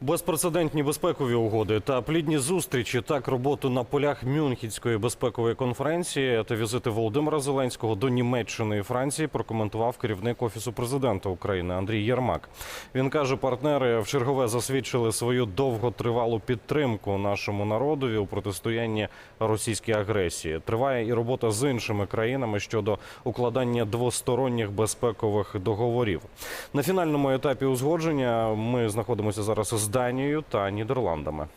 Безпрецедентні безпекові угоди та плідні зустрічі, так роботу на полях Мюнхенської безпекової конференції та візити Володимира Зеленського до Німеччини і Франції прокоментував керівник офісу президента України Андрій Єрмак. Він каже, партнери в чергове засвідчили свою довготривалу підтримку нашому народові у протистоянні російській агресії. Триває і робота з іншими країнами щодо укладання двосторонніх безпекових договорів. На фінальному етапі узгодження ми знаходимося зараз з Данією та Нідерландами.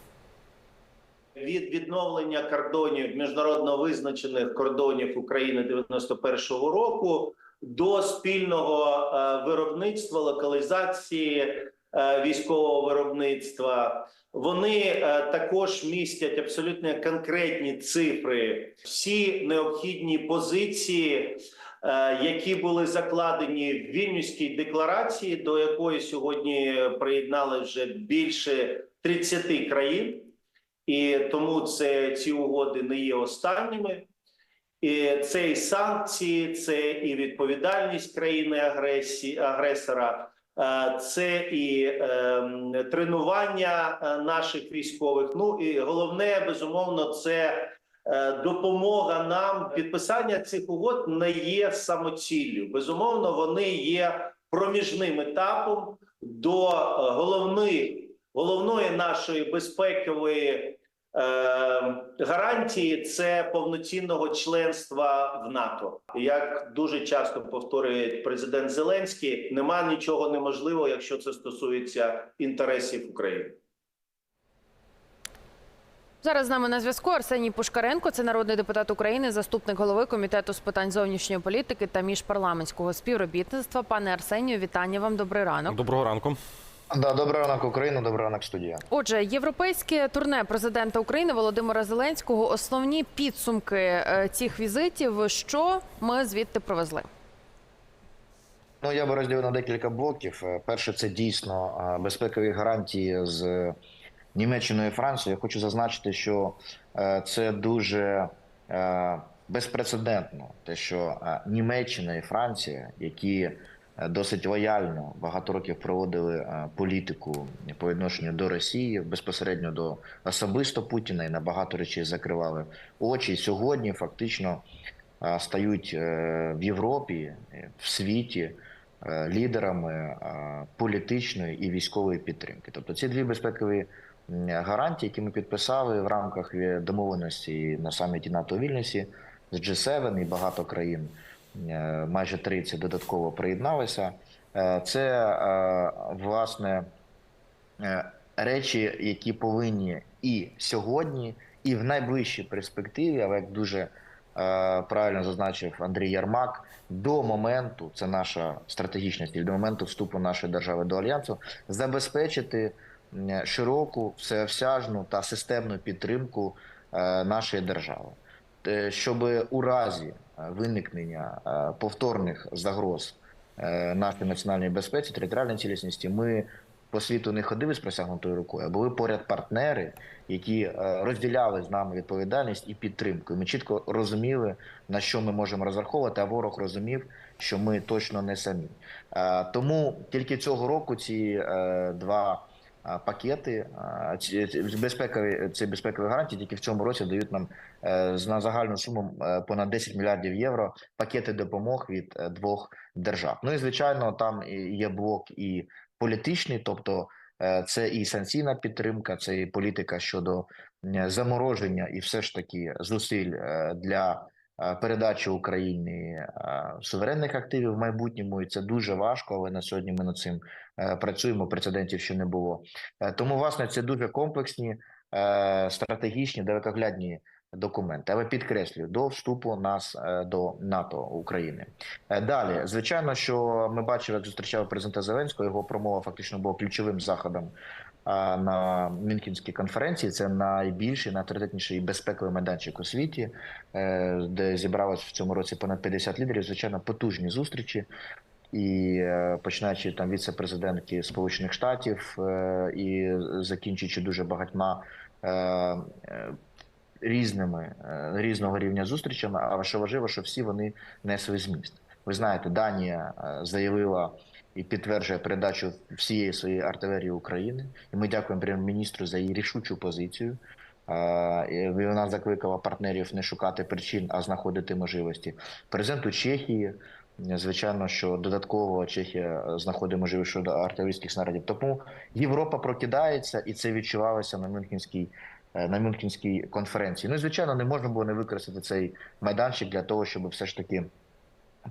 від відновлення кордонів міжнародно визначених кордонів України 91-го року до спільного е, виробництва локалізації е, військового виробництва. Вони е, також містять абсолютно конкретні цифри, всі необхідні позиції, які були закладені в Вільнюській декларації, до якої сьогодні приєднали вже більше 30 країн. І тому це ці угоди не є останніми. І це і санкції, це і відповідальність країни агресора, е, це і е, тренування е, наших військових. Ну і головне, безумовно, це е, допомога нам. Підписання цих угод не є самоціллю. Безумовно, вони є проміжним етапом до е, головних головної нашої безпекової е, гарантії це повноцінного членства в НАТО. Як дуже часто повторює президент Зеленський, нема нічого неможливого, якщо це стосується інтересів України. Зараз з нами на зв'язку Арсеній Пушкаренко, це народний депутат України, заступник голови комітету з питань зовнішньої політики та міжпарламентського співробітництва. Пане Арсенію, вітання вам. Добрий ранок. Доброго ранку. Да, добрий ранок, Україна, добрий ранок, студія. Отже, європейське турне президента України Володимира Зеленського. Основні підсумки е, цих візитів. Що ми звідти провезли? Ну я би розділив на декілька блоків. Е, Перше, це дійсно е, безпекові гарантії з Німеччиною і Францією. Я хочу зазначити, що е, це дуже е, безпрецедентно, те, що е, Німеччина і Франція, які досить лояльно багато років проводили політику по відношенню до Росії, безпосередньо до особисто Путіна і на багато речей закривали очі. Сьогодні фактично стають в Європі, в світі лідерами політичної і військової підтримки. Тобто ці дві безпекові гарантії, які ми підписали в рамках домовленості на саміті НАТО у Вільнюсі з G7 і багато країн, е, майже 30 додатково приєдналися. Е, Це е, власне речі, які повинні і сьогодні, і в найближчій перспективі, але як дуже правильно зазначив Андрій Ярмак, до моменту це наша стратегічна ціль, до моменту вступу нашої держави до альянсу, забезпечити широку, всеосяжну та системну підтримку е, нашої держави, щоб у разі е, виникнення е, повторних загроз е, нашій національній безпеці, територіальній цілісності, ми по світу не ходили з просягнутою рукою, а були поряд партнери, які е, розділяли з нами відповідальність і підтримку. Ми чітко розуміли, на що ми можемо розраховувати, а ворог розумів, що ми точно не самі. Е, Тому тільки цього року ці е, два е, пакети безпекові ці безпекові гарантії тільки в цьому році дають нам е, на загальну суму е, понад 10 мільярдів євро пакети допомог від е, двох держав. Ну і звичайно, там є блок і політичний, тобто це і санкційна підтримка, це і політика щодо замороження і все ж таки зусиль для передачі Україні е, суверенних активів в майбутньому, і це дуже важко. Але на сьогодні ми над цим е, працюємо. Прецедентів ще не було. Е, Тому, власне, це дуже комплексні, е, стратегічні, далекоглядні документи. Але підкреслюю до вступу нас до НАТО України. Далі, звичайно, що ми бачили, як зустрічав президента Зеленського. Його промова фактично була ключовим заходом на Мюнхенській конференції. Це найбільший, найавторитетніший безпековий майданчик у світі, е, де зібралось в цьому році понад 50 лідерів. Звичайно, потужні зустрічі. І е, починаючи там віце-президентки Сполучених Штатів е, і закінчуючи дуже багатьма різними різного рівня зустрічами. Але що важливо, що всі вони несли зміст. Ви знаєте, Данія заявила і підтверджує передачу всієї своєї артилерії України. І ми дякуємо прем'єр-міністру за її рішучу позицію. Вона закликала партнерів не шукати причин, а знаходити можливості. Президенту Чехії, звичайно, що додатково Чехія знаходить можливість щодо артилерійських снарядів. Тому Європа прокидається, і це відчувалося на Мюнхенській е, на Мюнхенській конференції. Ну і звичайно, не можна було не використати цей майданчик для того, щоб все ж таки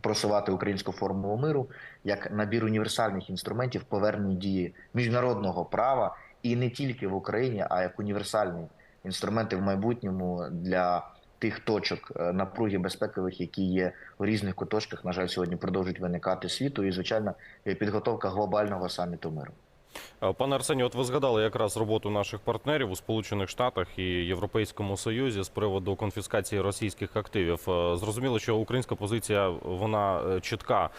просувати українську формулу миру як набір універсальних інструментів повернення дії міжнародного права і не тільки в Україні, а як універсальні інструменти в майбутньому для тих точок е, напруги безпекових, які є у різних куточках. На жаль, сьогодні продовжують виникати світу, і звичайно, підготовка глобального саміту миру. Е, Пане Арсенію, от ви згадали якраз роботу наших партнерів у Сполучених Штатах і Європейському Союзі з приводу конфіскації російських активів. Е, Зрозуміло, що українська позиція вона е, чітка.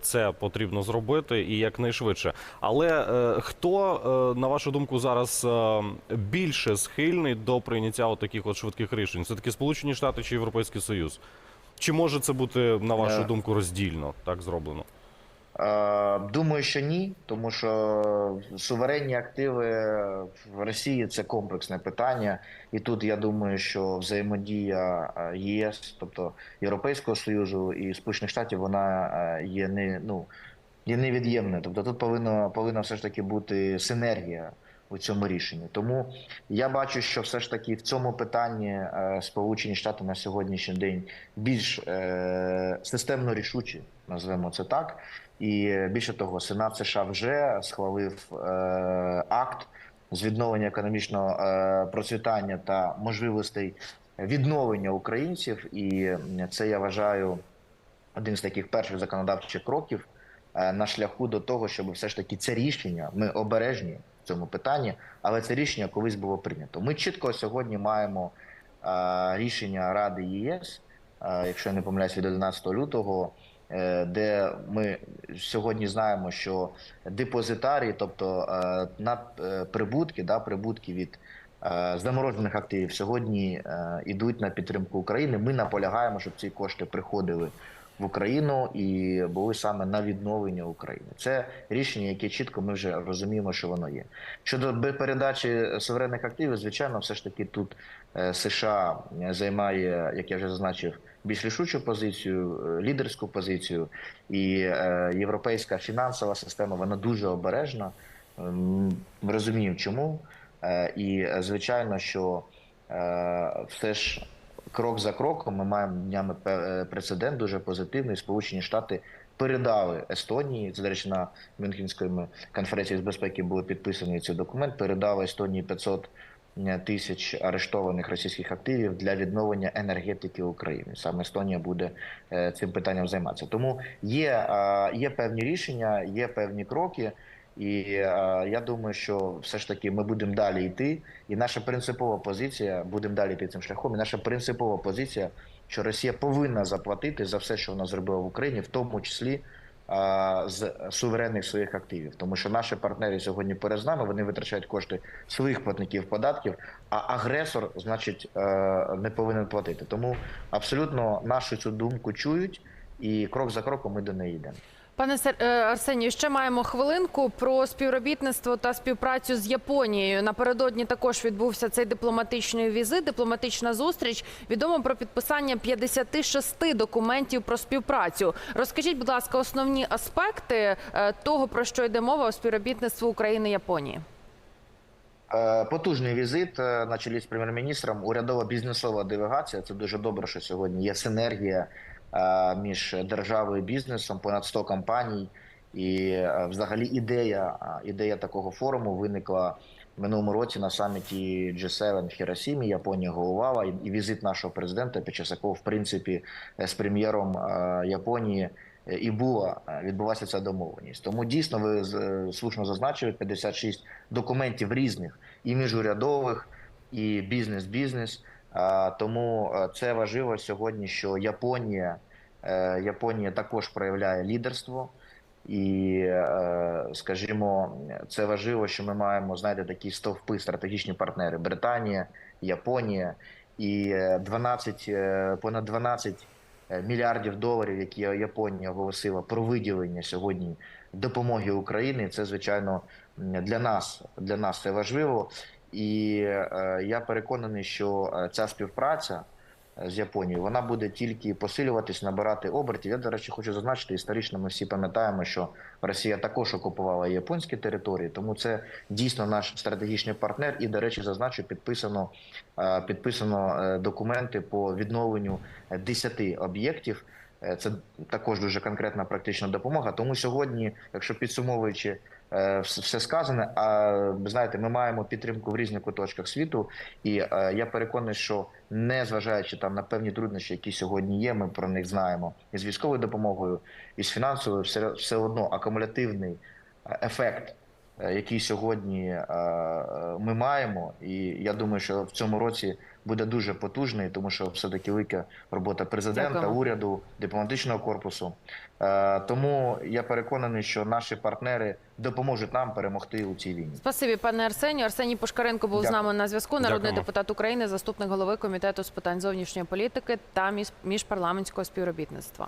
Це потрібно зробити і якнайшвидше. Але хто, на вашу думку, зараз більше схильний до прийняття от таких от швидких рішень? Це таки Сполучені Штати чи Європейський Союз? Чи може це бути, на вашу думку, роздільно так зроблено? Е, Думаю, що ні, тому що суверенні активи в Росії це комплексне питання, і тут я думаю, що взаємодія е, ЄС, тобто Європейського союзу і Сполучених Штатів, вона е, є не ну є невід'ємною. Тобто тут повинна повинна все ж таки бути синергія у цьому рішенні. Тому я бачу, що все ж таки в цьому питанні Сполучені Штати на сьогоднішній день більш е, системно рішучі, назвемо це так. І е, більше того, Сенат США вже схвалив е, акт з відновлення економічного е, процвітання та можливостей відновлення українців. І це я вважаю один з таких перших законодавчих кроків е, на шляху до того, щоб все ж таки це рішення ми обережні в цьому питанні, але це рішення колись було прийнято. Ми чітко сьогодні маємо е, рішення Ради єС, е, якщо я не помиляюсь, від 11 лютого. Е, Де ми сьогодні знаємо, що депозитарії, тобто на е, прибутки, да, прибутки від е, заморожених активів, сьогодні е, йдуть на підтримку України. Ми наполягаємо, щоб ці кошти приходили в Україну і були саме на відновлення України. Це рішення, яке чітко ми вже розуміємо, що воно є. Щодо передачі суверенних активів, звичайно, все ж таки тут е, США займає, як я вже зазначив, більш рішучу позицію, е, лідерську позицію, і е, європейська фінансова система вона дуже обережна. Ем, Ми розуміємо, чому. І звичайно, що все ж крок за кроком ми маємо днями е, прецедент дуже позитивний. Сполучені Штати передали Естонії. Це до речі, на Мюнхенській конференції з безпеки були підписані ці документ. Передали Естонії 500 тисяч арештованих російських активів для відновлення енергетики України. Саме Естонія буде е, цим питанням займатися. Тому є, е, є певні рішення, є певні кроки. І е, я думаю, що все ж таки ми будемо далі йти. І наша принципова позиція будемо далі йти цим шляхом. І наша принципова позиція, що Росія повинна заплатити за все, що вона зробила в Україні, в тому числі е, з суверенних своїх активів, тому що наші партнери сьогодні перед нами вони витрачають кошти своїх платників податків, а агресор, значить, е, не повинен платити. Тому абсолютно нашу цю думку чують, і крок за кроком ми до неї йдемо. Пане е, Арсенію, ще маємо хвилинку про співробітництво та співпрацю з Японією. Напередодні також відбувся цей дипломатичний візит, дипломатична зустріч. Відомо про підписання 56 документів про співпрацю. Розкажіть, будь ласка, основні аспекти е, того, про що йде мова у співробітництві України Японії. Е, Потужний візит на чолі з прем'єр-міністром. Урядова бізнесова делегація. Це дуже добре, що сьогодні є синергія між державою і бізнесом, понад 100 компаній. І е, взагалі ідея, е, ідея такого форуму виникла в минулому році на саміті G7 в Хіросімі. Японія головувала і візит нашого президента, під час якого, в принципі, е, з прем'єром е, Японії е, і була е, відбулася ця домовленість. Тому дійсно ви е, слушно зазначили 56 документів різних і міжурядових, і бізнес-бізнес. Тому е, це важливо сьогодні, що Японія, е, Японія також проявляє лідерство. І, е, скажімо, це важливо, що ми маємо знаєте, такі стовпи, стратегічні партнери: Британія, Японія і е, 12, е, понад 12 мільярдів доларів, які Японія оголосила про виділення сьогодні допомоги Україні. Це звичайно для нас для нас це важливо, і е, я переконаний, що е, ця співпраця е, з Японією вона буде тільки посилюватись, набирати обертів. Я, до речі, хочу зазначити, історично ми всі пам'ятаємо, що Росія також окупувала японські території, тому це дійсно наш стратегічний партнер. І, до речі, зазначу, підписано, підписано документи по відновленню 10 об'єктів. Це також дуже конкретна практична допомога. Тому сьогодні, якщо підсумовуючи все сказане, а знаєте, ми маємо підтримку в різних куточках світу, і е, я переконаний, що не зважаючи там на певні труднощі, які сьогодні є, ми про них знаємо і з військовою допомогою, і з фінансовою, все, все одно акумулятивний е, ефект, е, який сьогодні е, е, ми маємо, і я думаю, що в цьому році буде дуже потужний, тому що все таки велика робота президента, Дякуємо. уряду, дипломатичного корпусу. Е, Тому я переконаний, що наші партнери допоможуть нам перемогти у цій війні. Спасибі, пане Арсенію. Арсеній Пушкаренко був з нами на зв'язку. Народний Дякуємо. депутат України, заступник голови комітету з питань зовнішньої політики та між- міжпарламентського співробітництва.